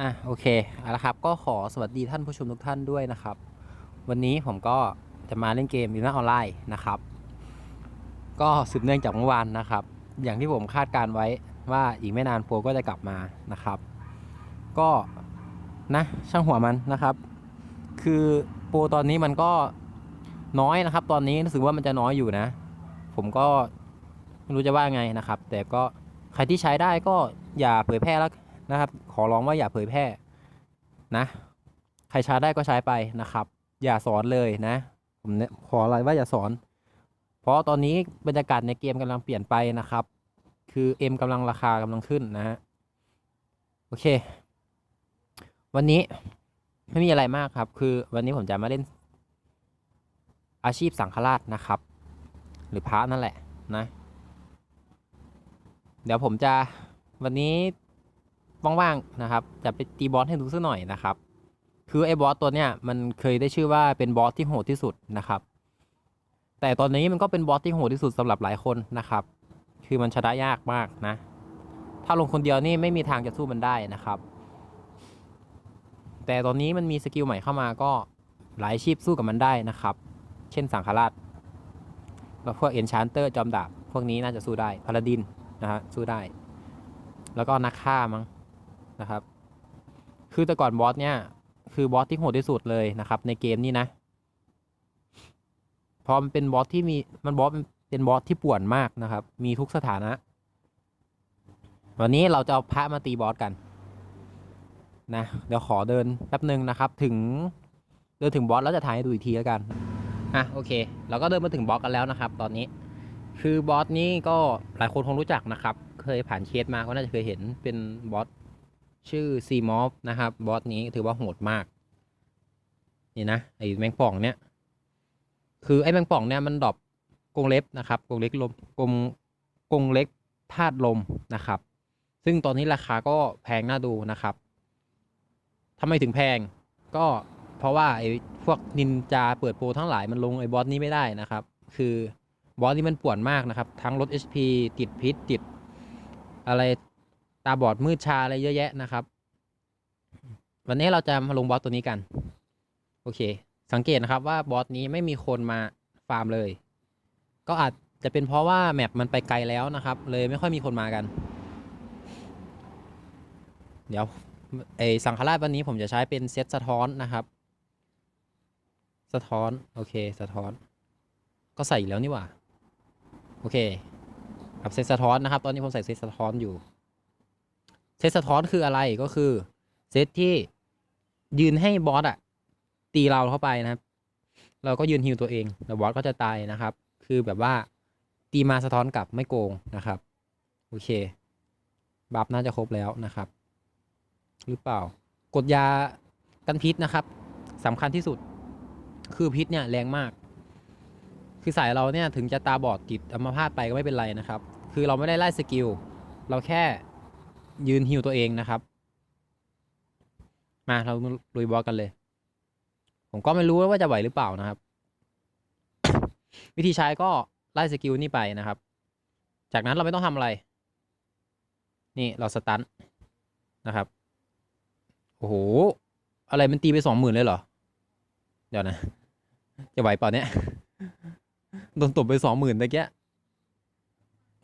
อะโอเคเอาละครับ ก็ขอสวัสดีท่านผู้ชมทุกท่านด้วยนะครับ วันนี้ผมก็จะมาเล่นเกมอยู่หน้าออนไลน์นะครับ ก็สืบเนื่องจากเมื่อวานนะครับ อย่างที่ผมคาดการไว้ว่าอีกไม่นานโปรก็จะกลับมานะครับ ก็นะช่างหัวมันนะครับ คือโปรตอนนี้มันก็น้อยนะครับ ตอนนี้รู้สึกว่ามันจะน้อยอยู่นะ ผมก็ไม่รู้จะว่าไงนะครับ แต่ก็ใครที่ใช้ได้ก็อย่าเผยแพร่แล้ว นะครับ ขอร้องว่าอย่าเผยแพร่นะ ใครใช้ได้ก็ใช้ไปนะครับ อย่าสอนเลยนะ ผมเนี่ยขออะไรว่าอย่าสอน เพราะตอนนี้บรรยากาศในเกมกำลังเปลี่ยนไปนะครับ คือเอ็มกำลังราคากำลังขึ้นนะฮะ โอเค วันนี้ไม่มีอะไรมากครับ คือวันนี้ผมจะมาเล่นอาชีพสังฆราชนะครับ หรือพระนั่นแหละนะ เดี๋ยวผมจะวันนี้ ว่างๆนะครับจะไปตีบอสให้ดูสักหน่อยนะครับ คือไอ้บอสตัวเนี้ยมันเคยได้ชื่อว่าเป็นบอสที่โหดที่สุดนะครับ แต่ตอนนี้มันก็เป็นบอสที่โหดที่สุดสำหรับหลายคนนะครับ คือมันชนะยากมากนะ ถ้าลงคนเดียวนี่ไม่มีทางจะสู้มันได้นะครับ แต่ตอนนี้มันมีสกิลใหม่เข้ามาก็หลายชีพสู้กับมันได้นะครับ เช่นสังฆราชแล้วพวกเอนชานเตอร์จอมดาบพวกนี้น่าจะสู้ได้พาลาดินนะฮะสู้ได้ แล้วก็นักฆ่ามั้ง นะครับ คือแต่ก่อนบอสเนี่ยคือบอสที่โหดที่สุดเลยนะครับ ในเกมนี้นะเพราะมันเป็นบอสที่มีมันบอสเป็นบอสที่ป่วนมากนะครับ มีทุกสถานะ วันนี้เราจะเอาพระมาตีบอสกันนะเดี๋ยวขอเดินแป๊บหนึ่งนะครับ ถึงเดินถึงบอสแล้วจะถ่ายให้ดูอีกทีแล้วกันอะโอเค เราก็เดินมาถึงบอสกันแล้วนะครับ ตอนนี้ คือบอสนี้ก็หลายคนคงรู้จักนะครับ เคยผ่านเคสมาก็น่าจะเคยเห็นเป็นบอส ชื่อซีมอฟนะครับ บอสนี้ถือว่าโหดมาก นี่นะ ไอ้แมงป่องเนี่ย คือไอ้แมงป่องเนี่ยมันดรอปกงเล็บนะครับกงเล็กลมกงกงเล็กธาตุลมนะครับ ซึ่งตอนนี้ราคาก็แพงน่าดูนะครับทำไมถึงแพงก็เพราะว่าไอ้พวกนินจาเปิดโปรทั้งหลายมันลงไอ้บอสนี้ไม่ได้นะครับ คือบอสนี้มันป่วนมากนะครับ ทั้งลด HP ติดพิษติดอะไร ตาบอดมืดชาอะไรเยอะแยะนะครับ วันนี้เราจะมาลงบอสตัวนี้กัน โอเค สังเกตนะครับว่าบอสนี้ไม่มีคนมาฟาร์มเลย ก็อาจจะเป็นเพราะว่าแมปมันไปไกลแล้วนะครับ เลยไม่ค่อยมีคนมากัน เดี๋ยวไอสังฆราชวันนี้ผมจะใช้เป็นเซตสะท้อนนะครับ สะท้อน โอเค สะท้อน ก็ใส่แล้วนี่หว่า โอเคครับเซตสะท้อนนะครับ ตอนนี้ผมใส่เซตสะท้อนอยู่ เซตสะท้อนคืออะไรก็คือเซตที่ยืนให้บอสอะตีเราเข้าไปนะครับ เราก็ยืนฮิวตัวเองแล้วบอสก็จะตายนะครับ คือแบบว่าตีมาสะท้อนกลับไม่โกงนะครับ โอเค บัฟน่าจะครบแล้วนะครับ หรือเปล่า กดยากันพิษนะครับสำคัญที่สุด คือพิษเนี่ยแรงมาก คือสายเราเนี่ยถึงจะตาบอดติดอัมพาตไปก็ไม่เป็นไรนะครับ คือเราไม่ได้ไล่สกิล เราแค่ ยืนฮิวตัวเองนะครับ มาเราลุยบอสกันเลย ผมก็ไม่รู้ว่าจะไหวหรือเปล่านะครับ วิธีใช้ก็ไล่สกิลนี่ไปนะครับ จากนั้นเราไม่ต้องทำอะไร นี่เราสตันนะครับ โอ้โห อะไรมันตีไปสองหมื่นเลยเหรอ เดี๋ยวนะ จะไหวเปล่าเนี่ยโดนตบไปสองหมื่นตะเกีย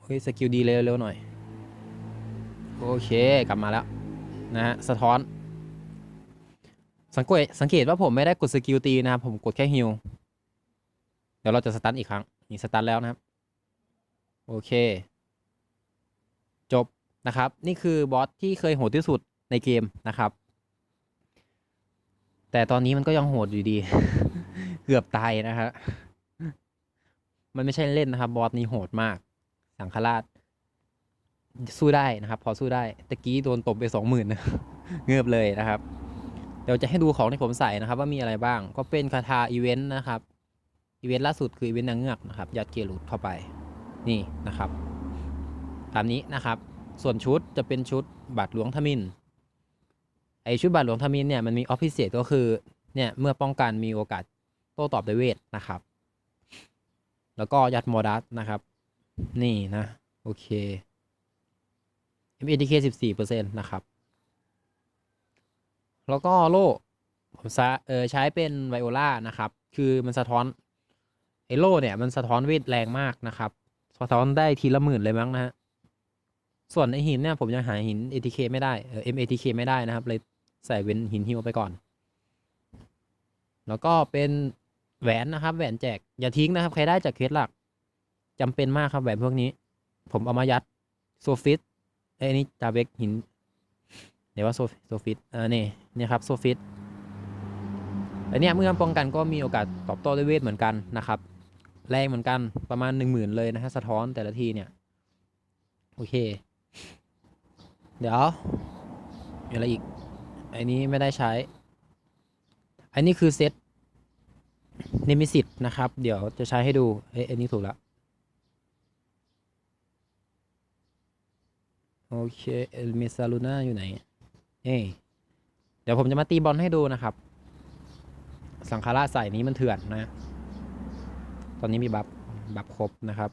เฮ้ยสกิลดีเร็วๆหน่อย โอเคกลับมาแล้ว นะฮะสะท้อน สังเกตสังเกตว่าผมไม่ได้กดสกิลตีนะครับ ผมกดแค่ฮิลเดี๋ยวเราจะสตันอีกครั้งนี่สตันแล้วนะครับ โอเค จบนะครับ นี่คือบอสที่เคยโหดที่สุดในเกมนะครับ แต่ตอนนี้มันก็ยังโหดอยู่ดี เกือบตายนะฮะมันไม่ใช่เล่นนะครับ บอสนี้โหดมาก สังฆราช สู้ได้นะครับ พอสู้ได้ตะกี้โดนตบไปสองหมื่นเงือบเลยนะครับ เดี๋ยวจะให้ดูของที่ผมใส่นะครับ ว่ามีอะไรบ้างก็เป็นคาถาอีเวนต์นะครับอีเวนต์ล่าสุดคืออีเวนต์นางเงือกนะครับยัดเกียร์หลุดเข้าไปนี่นะครับตามนี้นะครับ ส่วนชุดจะเป็นชุดบาทหลวงทมินไอชุดบาทหลวงทมินเนี่ยมันมีออฟฟิเศษก็คือเนี่ยเมื่อป้องกันมีโอกาสโต้ตอบด้เวทนะครับ แล้วก็ยัดโมดัสนะครับ นี่นะ โอเค MATK 14%นะครับ แล้วก็โล่ผมใช้เป็นไวโอลานะครับ คือมันสะท้อนไอโล่เนี่ยมันสะท้อนเวทแรงมากนะครับ สะท้อนได้ทีละหมื่นเลยมั้งนะฮะ ส่วนไอหินเนี่ยผมยังหาหิน ATK ไม่ได้เออ MATK ไม่ได้นะครับ เลยใส่เวนหินฮิวไปก่อน แล้วก็เป็นแหวนนะครับ แหวนแจก อย่าทิ้งนะครับ ใครได้จากเคสหลักจำเป็นมากครับแหวนพวกนี้ ผมเอามายัดโซฟิต ไอ้ยนี่จาเบกหินเดี๋ยวว่าโซโซฟิตเออนี่นี่ครับโซฟิตอันเนี้ยเมื่อป้องกันก็มีโอกาสตอบโต้ด้วยเวทเหมือนกันนะครับแรงเหมือนกันประมาณหนึ่งหมื่นเลยนะฮะสะท้อนแต่ละทีเนี่ยโอเค เดี๋ยวมีอะไรอีกอันนี้ไม่ได้ใช้ อันนี้คือเซตเนมิสิตนะครับ เดี๋ยวจะใช้ให้ดูเอ้ยอันนี้ถูกแล้ว โอเค เอลเมซาลูน่าอยู่ไหน เอ้เดี๋ยวผมจะมาตีบอลให้ดูนะครับ สังคาราใส่นี้มันเถื่อนนะ ตอนนี้มีบัฟ บัฟครบนะครับ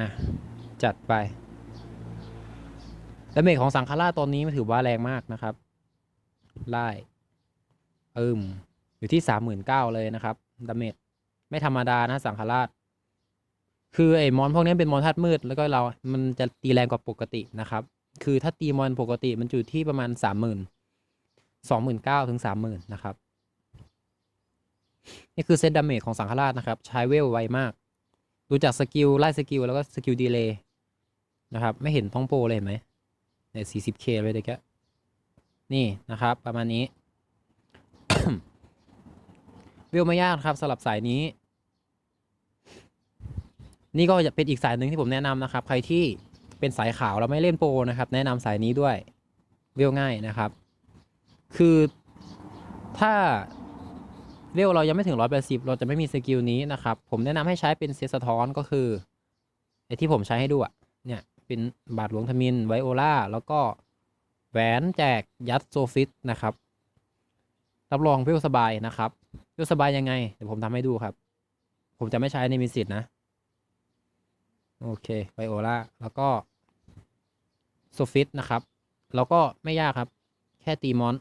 นะจัดไปดาเมจของสังคาราตอนนี้มันถือว่าแรงมากนะครับไล่เอิมอยู่ที่สามหมื่นเก้าเลยนะครับดาเมจไม่ธรรมดานะสังคาราช คือไอ้มอนพวกนี้เป็นมอนธาตุมืดแล้วก็เรา มันจะตีแรงกว่าปกตินะครับ คือถ้าตีมอนปกติมันอยู่ที่ประมาณสามหมื่นสองหมื่นเก้าถึงสามหมื่นนะครับ นี่คือเซตดาเมจของสังฆราชนะครับ ใช้เวลไวมาก ดูจากสกิลไล่สกิลแล้วก็สกิลดีเลย์นะครับ ไม่เห็นท้องโปรเลยเห็นไหมเนี่ยสี่สิบเคเลยเด็กะนี่นะครับ ประมาณนี้ เวลไม่ยากครับสำหรับสายนี้ นี่ก็จะเป็นอีกสายหนึ่งที่ผมแนะนำนะครับ ใครที่เป็นสายขาวแล้วไม่เล่นโปรนะครับ แนะนำสายนี้ด้วยเวลง่ายนะครับ คือถ้าเวลเรายังไม่ถึงร้อยแปดสิบเราจะไม่มีสกิลนี้นะครับ ผมแนะนำให้ใช้เป็นเซสะท้อนก็คือไอที่ผมใช้ให้ดูอะเนี่ยเป็นบาทหลวงทมินไวโอลาแล้วก็แหวนแจกยัดโซฟิตนะครับรับรองเวลสบายนะครับเวลสบายยังไงเดี๋ยวผมทำให้ดูครับ ผมจะไม่ใช้ในมิสิตนะ โอเคไวโอลาแล้วก็โซฟิตนะครับ แล้วก็ไม่ยากครับ แค่ตีมอน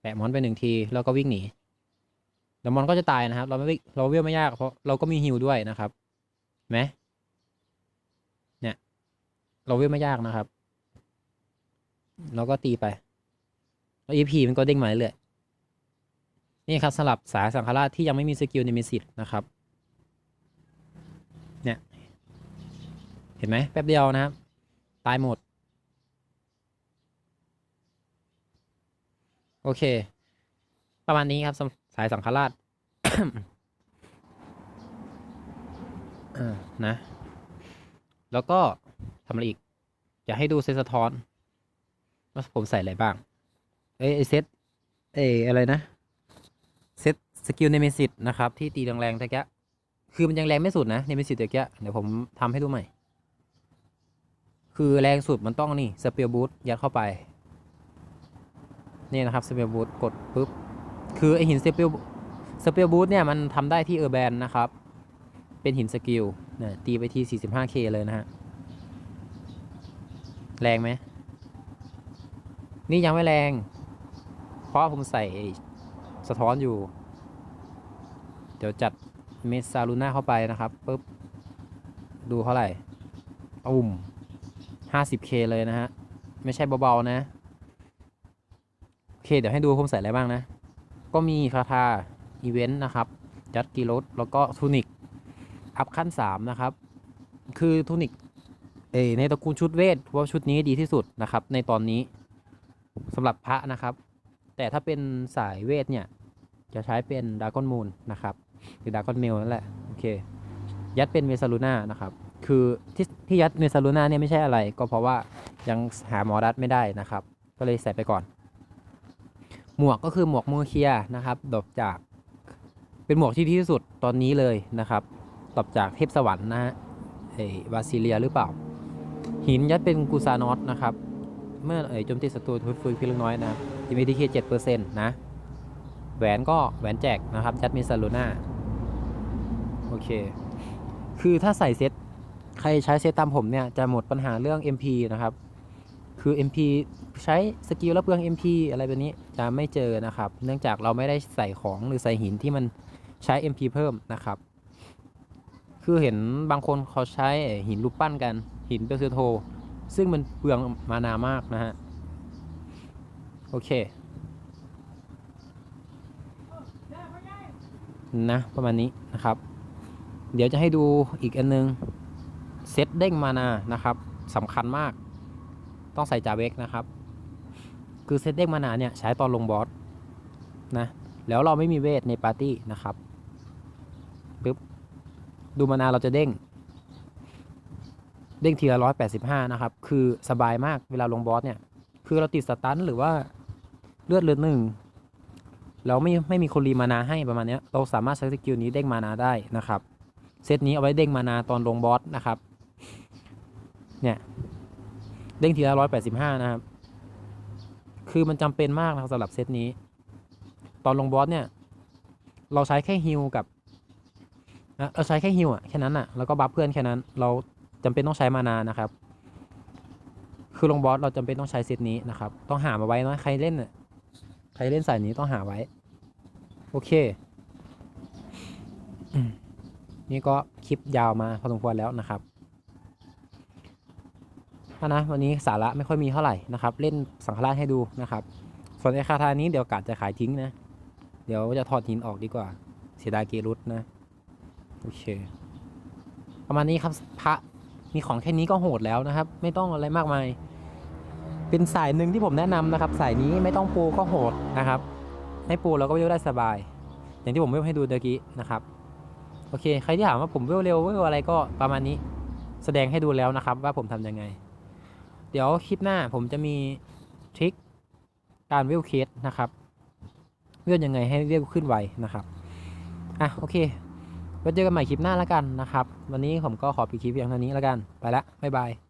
แปะมอนไปหนึ่งที แล้วก็วิ่งหนีเดี๋ยวมอนก็จะตายนะครับ เราไม่เราเวลไม่ยากเพราะเราก็มีฮิวด้วยนะครับไหมเนี่ย เราเวลไม่ยากนะครับเราก็ตีไปแล้ว EP มันก็เด้งมาเรื่อยนี่ครับสลับสายสังฆราชที่ยังไม่มีสกิลในมิสิตนะครับ เนี่ย เห็นไหมแป๊บเดียวนะครับ ตายหมด โอเค ประมาณนี้ครับสสายสังฆราชนะ แล้วก็ทำอะไรอีก อยากให้ดูเซตสะท้อนว่าผมใส่อะไรบ้าง เอ้ยไอเซตเอ้อะไรนะ เซตสกิลเนเมซิตนะครับ ที่ตีแรงๆตะแกะคือมันยังแรงไม่สุดนะเนเมซิตตะแกะเดี๋ยวผมทำให้ดูใหม่ คือแรงสุดมันต้องนี่สเปียร์บูทยัดเข้าไป นี่นะครับสเปียร์บูทกดปุ๊บ คือไอหินสเปียร์สเปียร์บูทเนี่ยมันทำได้ที่เออร์แบนนะครับ เป็นหินสกิลเนี่ยตีไปที่ 45k เลยนะฮะ แรงไหม นี่ยังไม่แรง เพราะผมใส่สะท้อนอยู่ เดี๋ยวจัดเมสซาลูน่าเข้าไปนะครับปุ๊บ ดูเท่าไหร่อุ่ม 50k เลยนะฮะ ไม่ใช่เบาๆนะ โอเค เดี๋ยวให้ดูผมใส่อะไรบ้างนะ ก็มีคาทาอีเวนต์นะครับ จัดกีรถแล้วก็ทูนิก อัพขั้น 3 นะครับ คือทูนิกเอในตระกูลชุดเวทเพราะว่าชุดนี้ดีที่สุดนะครับ ในตอนนี้สำหรับพระนะครับ แต่ถ้าเป็นสายเวทเนี่ย จะใช้เป็นดากอนมูนนะครับ หรือดากอนเมลนั่นแหละ โอเค ยัดเป็นเมซาลูน่านะครับ คือที่ที่ยัดเมซาลูน่าเนี่ยไม่ใช่อะไร ก็เพราะว่ายังหาหมอรัดไม่ได้นะครับ ก็เลยใส่ไปก่อน หมวกก็คือหมวกมือเคียนะครับดอกจากเป็นหมวกที่ดีที่สุดตอนนี้เลยนะครับตอบจากเทพสวรรค์นะฮะเอ้วาซิเลียหรือเปล่า หินยัดเป็นกูซานอสนะครับ เมื่อเอ่ยโจมตีศัตรูฟื้นเพียงเล็กน้อยนะครับจะมีดีเคเจ็ดเปอร์เซ็นต์นะ แหวนก็แหวนแจกนะครับ ยัดมีซาลูน่า โอเค คือถ้าใส่เซต ใครใช้เซตตามผมเนี่ยจะหมดปัญหาเรื่อง MP นะครับ คือ MP ใช้สกิลแล้วเปลือง MP อะไรแบบนี้จะไม่เจอนะครับ เนื่องจากเราไม่ได้ใส่ของหรือใส่หินที่มันใช้ MP เพิ่มนะครับ คือเห็นบางคนเขาใช้หินรูปปั้นกันหินเปอร์เซโท ซึ่งมันเปลืองมานามากนะฮะ โอเคนะประมาณนี้นะครับ เดี๋ยวจะให้ดูอีกอันนึง เซตเด้งมานานะครับสำคัญมาก ต้องใส่จาเวกนะครับ คือเซตเด้งมานาเนี่ยใช้ตอนลงบอสนะแล้วเราไม่มีเวทในปาร์ตี้นะครับปึ๊บดูมานาเราจะเด้ง เด้งทีละร้อยแปดสิบห้านะครับ คือสบายมากเวลาลงบอสเนี่ย คือเราติดสตันหรือว่าเลือดเลือดหนึ่งเราไม่ไม่มีคนรีมานาให้ประมาณนี้เราสามารถใช้สกิลนี้เด้งมานาได้นะครับ เซตนี้เอาไว้เด้งมานาตอนลงบอสนะครับ เนี่ยเด้งทีละร้อยแปดสิบห้านะครับ คือมันจำเป็นมากนะครับสำหรับเซตนี้ ตอนลงบอสเนี่ย เราใช้แค่ฮิลกับนะเราใช้แค่ฮิลอะแค่นั้นอะแล้วก็บัฟเพื่อนแค่นั้น เราจำเป็นต้องใช้มานานะครับ คือลงบอสเราจำเป็นต้องใช้เซตนี้นะครับ ต้องหามาไว้นะใครเล่นอะใครเล่นสายนี้ต้องหาไว้ โอเค นี่ก็คลิปยาวมาพอสมควรแล้วนะครับ นะวันนี้สาระไม่ค่อยมีเท่าไหร่นะครับ เล่นสังฆราชให้ดูนะครับ ส่วนไอคาทานี้เดี๋ยวกาจะขายทิ้งนะ เดี๋ยวจะถอดหินออกดีกว่า เสียดายเกรุตนะ โอเค ประมาณนี้ครับพระมีของแค่นี้ก็โหดแล้วนะครับ ไม่ต้องอะไรมากมาย เป็นสายหนึ่งที่ผมแนะนำนะครับ สายนี้ไม่ต้องปูก็โหดนะครับ ให้ปูแล้วก็เวลได้สบาย อย่างที่ผมเวลให้ดูเมื่อกี้นะครับ โอเค ใครที่ถามว่าผมเวลเร็วเวลอะไรก็ประมาณนี้ แสดงให้ดูแล้วนะครับ ว่าผมทำยังไง เดี๋ยวคลิปหน้าผมจะมีทริคการเวลเคสนะครับ เวลยังไงให้เวลขึ้นไวนะครับอะโอเคไว้เจอกันใหม่คลิปหน้าแล้วกันนะครับ วันนี้ผมก็ขอปิดคลิปเพียงเท่านี้แล้วกัน ไปละบ๊ายบาย